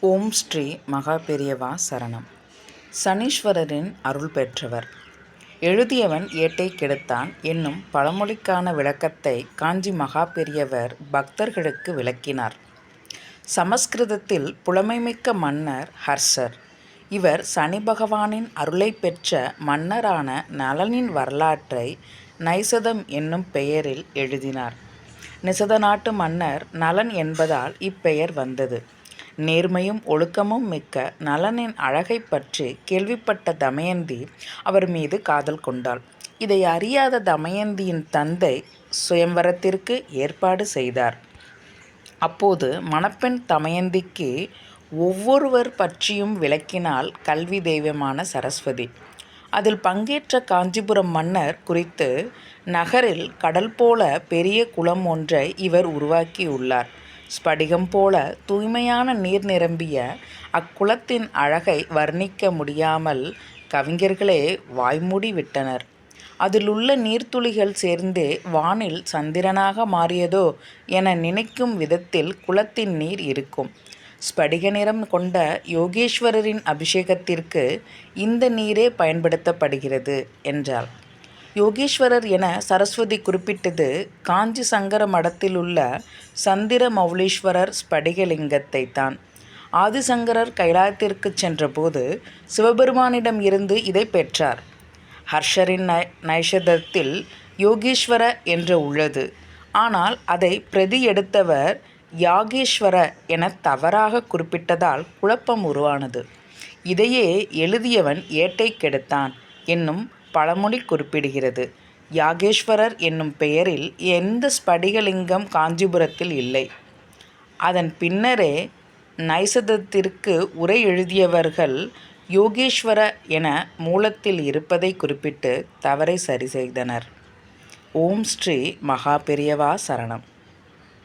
ஓம் ஸ்ரீ மகா பெரியவா சரணம். சனீஸ்வரரின் அருள் பெற்றவர். எழுதியவன் ஏட்டை கெடுத்தான் என்னும் பழமொழிக்கான விளக்கத்தை காஞ்சி மகா பெரியவர் பக்தர்களுக்கு விளக்கினார். சமஸ்கிருதத்தில் புலமைமிக்க மன்னர் ஹர்ஷர். இவர் சனி பகவானின் அருளை பெற்ற மன்னரான நலனின் வரலாற்றை நைசதம் என்னும் பெயரில் எழுதினார். நிசத நாட்டு மன்னர் நலன் என்பதால் இப்பெயர் வந்தது. நேர்மையும் ஒழுக்கமும் மிக்க நலனின் அழகை பற்றி கேள்விப்பட்ட தமயந்தி அவர் மீது காதல் கொண்டாள். இதை அறியாத தமயந்தியின் தந்தை சுயம்வரத்திற்கு ஏற்பாடு செய்தார். அப்போது மணப்பெண் தமயந்திக்கு ஒவ்வொருவர் பற்றியும் விளக்கினால் கல்வி தெய்வமான சரஸ்வதி. அதில் பங்கேற்ற காஞ்சிபுரம் மன்னர் குறித்து நகரில் கடல் போல பெரிய குளம் ஒன்றை இவர் உருவாக்கியுள்ளார். ஸ்படிகம் போல தூய்மையான நீர் நிரம்பிய அக்குளத்தின் அழகை வர்ணிக்க முடியாமல் கவிஞர்களே வாய்மூடி விட்டனர். அதிலுள்ள நீர்த்துளிகள் சேர்ந்து வானில் சந்திரனாக மாறியதோ என நினைக்கும் விதத்தில் குளத்தின் நீர் இருக்கும். ஸ்படிக நிறம் கொண்ட யோகேஸ்வரரின் அபிஷேகத்திற்கு இந்த நீரே பயன்படுத்தப்படுகிறது என்றாள். யோகீஸ்வரர் என சரஸ்வதி குறிப்பிட்டது காஞ்சி சங்கர மடத்தில் உள்ள சந்திர மௌலீஸ்வரர் ஸ்படிகலிங்கத்தை தான் ஆதிசங்கரர் கைலாயத்திற்கு சென்றபோது சிவபெருமானிடம் இருந்து இதை பெற்றார். ஹர்ஷரின் நை நைஷதத்தில் யோகீஸ்வர என்று உள்ளது. ஆனால் அதை பிரதி எடுத்தவர் யாகீஸ்வர என தவறாக குறிப்பிட்டதால் குழப்பம் உருவானது. இதையே எழுதியவன் ஏட்டை கெடுத்தான். என்னும் பழமொழி குறிப்பிடுகிறது. யாகேஸ்வரர் என்னும் பெயரில் எந்த ஸ்படிகலிங்கம் காஞ்சிபுரத்தில் இல்லை. அதன் பின்னரே நைசதத்திற்கு உரை எழுதியவர்கள் யோகேஸ்வர என மூலத்தில் இருப்பதை குறிப்பிட்டு தவறை சரி செய்தனர் ஓம் ஸ்ரீ மகா பெரியவா சரணம்.